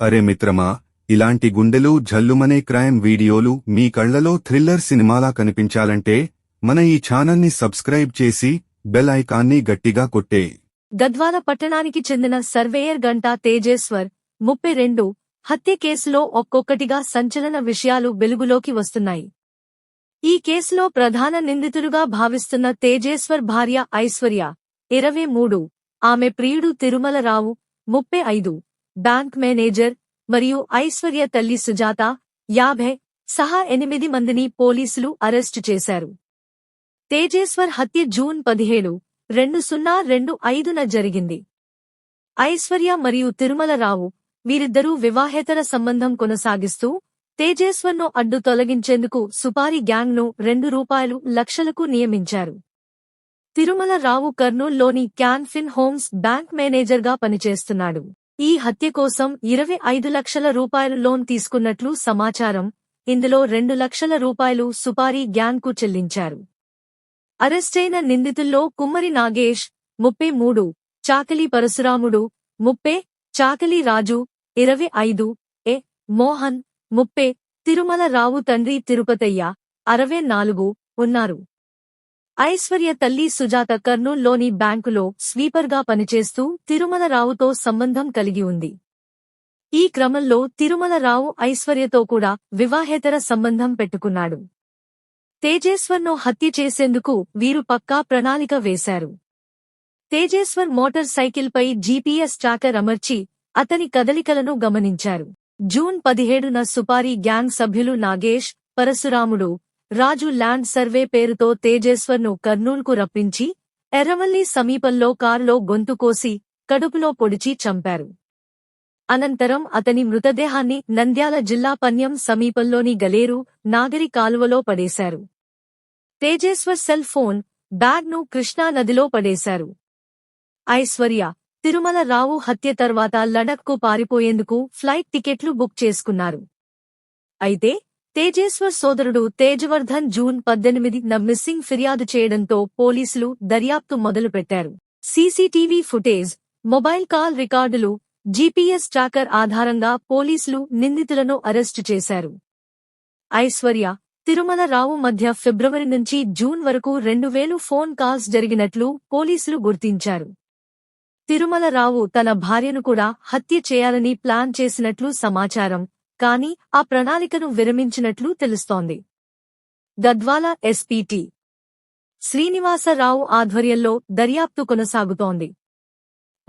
అరే మిత్రమా ఇలాంటి గుండెలు జల్లుమనే క్రైమ్ వీడియోలు మీ కళ్ళలో థ్రిల్లర్ సినిమాలా కనిపించాలంటే మన ఈ ఛానల్ని సబ్స్క్రైబ్ చేసి బెల్ ఐకాన్ని గట్టిగా కొట్టే. గద్వాల పట్టణానికి చెందిన సర్వేయర్ గంటా తేజేశ్వర్ ముప్పై రెండు హత్య కేసులో ఒక్కొక్కటిగా సంచలన విషయాలు వెలుగులోకి వస్తున్నాయి. ఈ కేసులో ప్రధాన నిందితుడుగా భావిస్తున్న తేజేశ్వర్ భార్య ఐశ్వర్య ఇరవై మూడు ఆమె ప్రియుడు తిరుమలరావు ముప్పై ఐదు బ్యాంక్ మేనేజర్ మరియు ఐశ్వర్య తల్లి సుజాత యాభై సహా ఎనిమిది మందిని పోలీసులు అరెస్టు చేశారు. తేజేశ్వర్ హత్య జూన్ పదిహేడు రెండు సున్నా రెండు ఐదున జరిగింది. ఐశ్వర్య మరియు తిరుమలరావు వీరిద్దరూ వివాహేతర సంబంధం కొనసాగిస్తూ తేజేశ్వర్ను అడ్డు తొలగించేందుకు సుపారీ గ్యాంగ్ను రెండు రూపాయలు లక్షలకు నియమించారు. తిరుమల రావు కర్నూల్లోని క్యాన్ఫిన్ హోమ్స్ బ్యాంక్ మేనేజర్గా పనిచేస్తున్నాడు. ఈ హత్య కోసం ఇరవై ఐదు లక్షల రూపాయలు లోన్ తీసుకున్నట్లు సమాచారం. ఇందులో రెండు లక్షల రూపాయలు సుపారీ గ్యాంగ్కు చెల్లించారు. అరెస్టైన నిందితుల్లో కుమ్మరి నాగేష్ ముప్పై మూడు చాకలి పరశురాముడు ముప్పే చాకలి రాజు ఇరవై ఐదు ఎ మోహన్ ముప్పే తిరుమల రావు తండ్రి తిరుపతయ్య అరవై నాలుగు ఉన్నారు. ఐశ్వర్య తల్లి సుజాత కర్నూల్లోని బ్యాంకులో స్వీపర్గా పనిచేస్తూ తిరుమలరావుతో సంబంధం కలిగి ఉంది. ఈ క్రమంలో తిరుమలరావు ఐశ్వర్యతో కూడా వివాహేతర సంబంధం పెట్టుకున్నాడు. తేజేశ్వర్ను హత్య చేసేందుకు వీరు పక్కా ప్రణాళిక వేశారు. తేజేశ్వర్ మోటార్ సైకిల్పై జీపీఎస్ ట్రాకర్ అమర్చి అతని కదలికలను గమనించారు. జూన్ పదిహేడున సుపారీ గ్యాంగ్ సభ్యులు నాగేష్ పరశురాముడు రాజు ల్యాండ్ సర్వే పేరుతో తేజేశ్వర్ను కర్నూల్కు రప్పించి ఎర్రవల్లి సమీపంలో కారులో గొంతు కోసి కడుపులో పొడిచి చంపారు. అనంతరం అతని మృతదేహాన్ని నంద్యాల జిల్లా పన్యం సమీపంలోని గలేరు నాగరి కాలువలో పడేశారు. తేజేశ్వర్ సెల్ ఫోన్ బ్యాగ్ను కృష్ణానదిలో పడేశారు. ఐశ్వర్య తిరుమల రావు హత్య తర్వాత లడఖ్కు పారిపోయేందుకు ఫ్లైట్ టికెట్లు బుక్ చేసుకున్నారు. అయితే తేజేశ్వర్ సోదరుడు తేజవర్ధన్ జూన్ పద్దెనిమిది న మిస్సింగ్ ఫిర్యాదు చేయడంతో పోలీసులు దర్యాప్తు మొదలుపెట్టారు. సీసీటీవీ ఫుటేజ్ మొబైల్ కాల్ రికార్డులు జీపీఎస్ ట్రాకర్ ఆధారంగా పోలీసులు నిందితులను అరెస్టు చేశారు. ఐశ్వర్య తిరుమల రావు మధ్య ఫిబ్రవరి నుంచి జూన్ వరకు రెండు వేలు ఫోన్ కాల్స్ జరిగినట్లు పోలీసులు గుర్తించారు. తిరుమల రావు తన భార్యను కూడా హత్య చేయాలని ప్లాన్ చేసినట్లు సమాచారం కాని ఆ ప్రణాళికను విరమించినట్లు తెలుస్తోంది. గద్వాల ఎస్పీటీ శ్రీనివాసరావు ఆధ్వర్యంలో దర్యాప్తు కొనసాగుతోంది.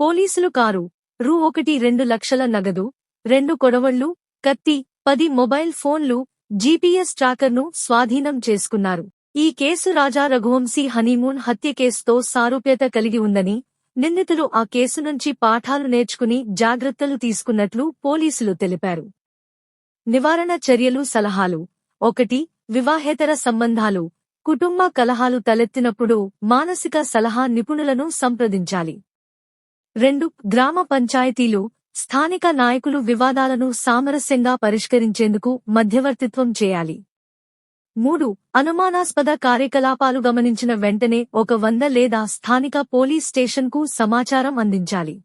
పోలీసులు కారు రూ ఒకటి రెండు లక్షల నగదు రెండు కొడవళ్ళు కత్తి పది మొబైల్ ఫోన్లు జీపీఎస్ ట్రాకర్ను స్వాధీనం చేసుకున్నారు. ఈ కేసు రాజా రఘువంశీ హనీమూన్ హత్య కేసుతో సారూప్యత కలిగి ఉందని నిందితులు ఆ కేసు నుంచి పాఠాలు నేర్చుకుని జాగ్రత్తలు తీసుకున్నట్లు పోలీసులు తెలిపారు. నివారణ చర్యలు సలహాలు. ఒకటి వివాహేతర సంబంధాలు. కుటుంబ కలహాలు తలెత్తినప్పుడు మానసిక సలహా నిపుణులను సంప్రదించాలి. రెండు గ్రామ పంచాయతీలు స్థానిక నాయకులు వివాదాలను సామరస్యంగా పరిష్కరించేందుకు మధ్యవర్తిత్వం చేయాలి. మూడు అనుమానాస్పద కార్యకలాపాలు గమనించిన వెంటనే ఒక వంద లేదా స్థానిక పోలీస్ స్టేషన్కు సమాచారం అందించాలి.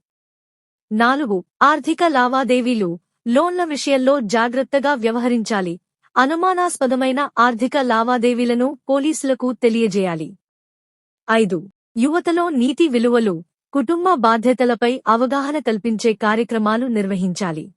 నాలుగు ఆర్థిక లావాదేవీలు లోన్ల విషయంలో జాగ్రత్తగా వ్యవహరించాలి. అనుమానాస్పదమైన ఆర్థిక లావాదేవీలను పోలీసులకు తెలియజేయాలి. ఐదు. యువతలో నీతి విలువలు కుటుంబ బాధ్యతలపై అవగాహన కల్పించే కార్యక్రమాలు నిర్వహించాలి.